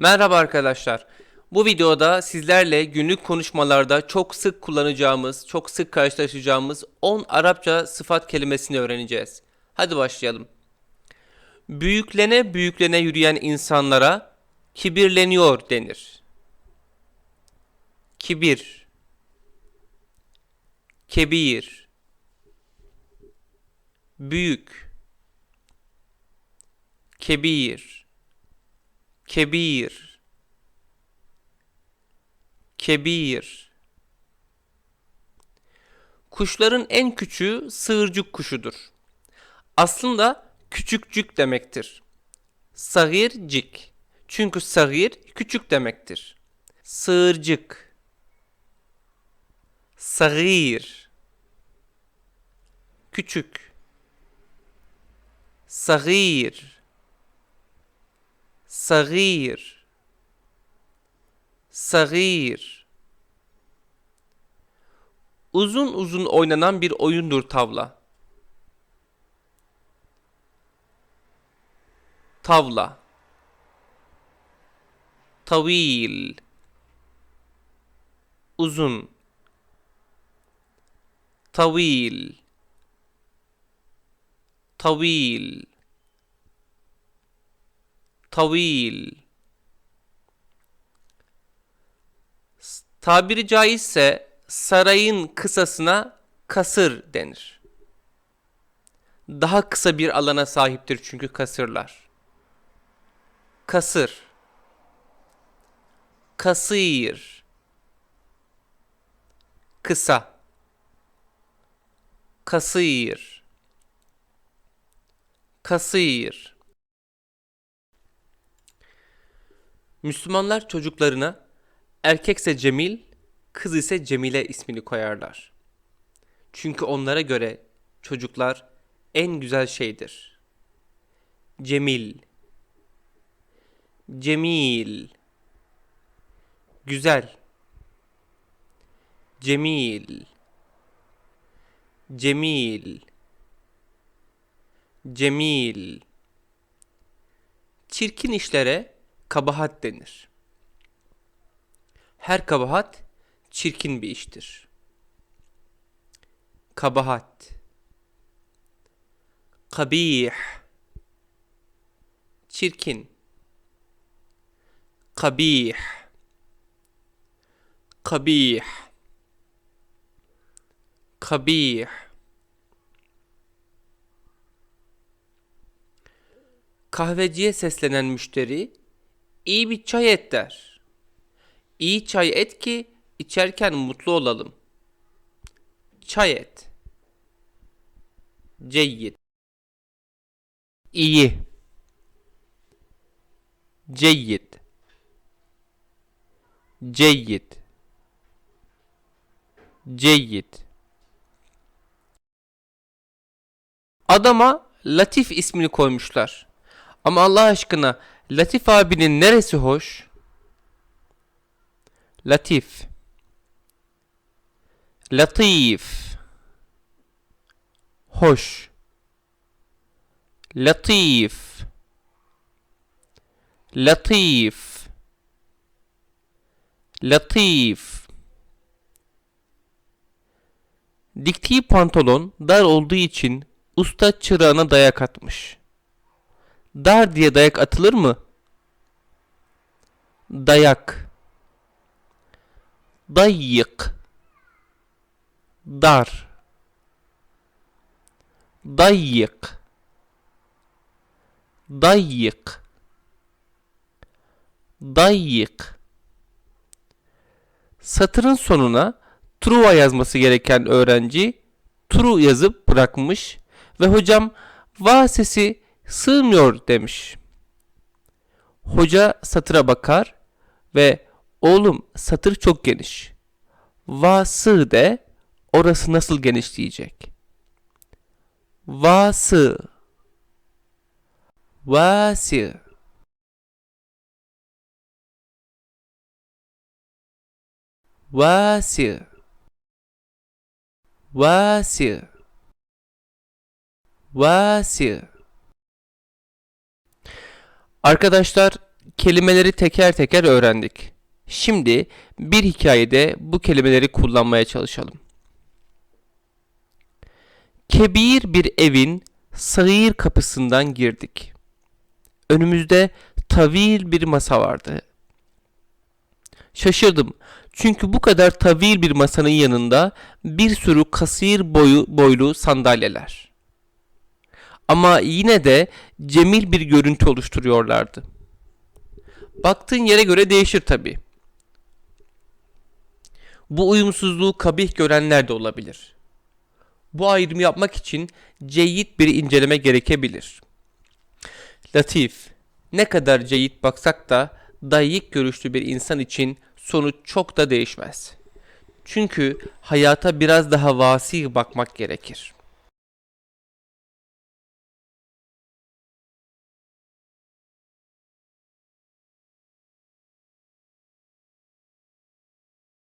Merhaba arkadaşlar. Bu videoda sizlerle günlük konuşmalarda çok sık kullanacağımız, çok sık karşılaşacağımız 10 Arapça sıfat kelimesini öğreneceğiz. Hadi başlayalım. Büyüklene büyüklene yürüyen insanlara kibirleniyor denir. Kibir Kebir Büyük Kebir Kebir Kebir Kuşların en küçüğü sığırcık kuşudur. Aslında küçükcük demektir. Sagircik. Çünkü sagir küçük demektir. Sığırcık. Sagir. Küçük. Sagir. Sagir. Sagir. Uzun uzun oynanan bir oyundur tavla. Tavla. Tavil. Uzun. Tavil. Tavil. Tavil. Tabiri caizse sarayın kısasına kasır denir. Daha kısa bir alana sahiptir çünkü kasırlar. Kasır. Kasir. Kısa. Kasir. Kasir. Müslümanlar çocuklarına erkekse Cemil, kız ise Cemile ismini koyarlar. Çünkü onlara göre çocuklar en güzel şeydir. Cemil. Cemil. Güzel. Cemil. Cemil. Cemil. Çirkin işlere kabahat denir. Her kabahat çirkin bir iştir. Kabahat. Kabih. Çirkin. Kabih. Kabih. Kabih. Kahveciye seslenen müşteri iyi bir çay et der. İyi çay et ki içerken mutlu olalım. Çay et. Ceyyid. İyi. Ceyyid. Ceyyid. Ceyyid. Adama Latif ismini koymuşlar. Ama Allah aşkına Latif abinin neresi hoş? Latif. Latif. Hoş. Latif. Latif. Latif. Diktiği pantolon dar olduğu için usta çırağına dayak atmış. Dar diye dayak atılır mı? Dayak. Dayyık. Dar. Dayyık. Dayyık. Dayyık. Satırın sonuna Truva yazması gereken öğrenci Tru yazıp bırakmış ve hocam va sesi sığmıyor demiş. Hoca satıra bakar ve oğlum satır çok geniş. Va sığ de orası nasıl geniş diyecek. Vası. Vasi. Vasi. Vasi. Vasi. Arkadaşlar kelimeleri teker teker öğrendik. Şimdi bir hikayede bu kelimeleri kullanmaya çalışalım. Kebir bir evin sağır kapısından girdik. Önümüzde tavil bir masa vardı. Şaşırdım. Çünkü bu kadar tavil bir masanın yanında bir sürü kasir boyu boylu sandalyeler. Ama yine de cemil bir görüntü oluşturuyorlardı. Baktığın yere göre değişir tabi. Bu uyumsuzluğu kabih görenler de olabilir. Bu ayrımı yapmak için ceyit bir inceleme gerekebilir. Latif, ne kadar ceyit baksak da dayık görüşlü bir insan için sonuç çok da değişmez. Çünkü hayata biraz daha vasi bakmak gerekir.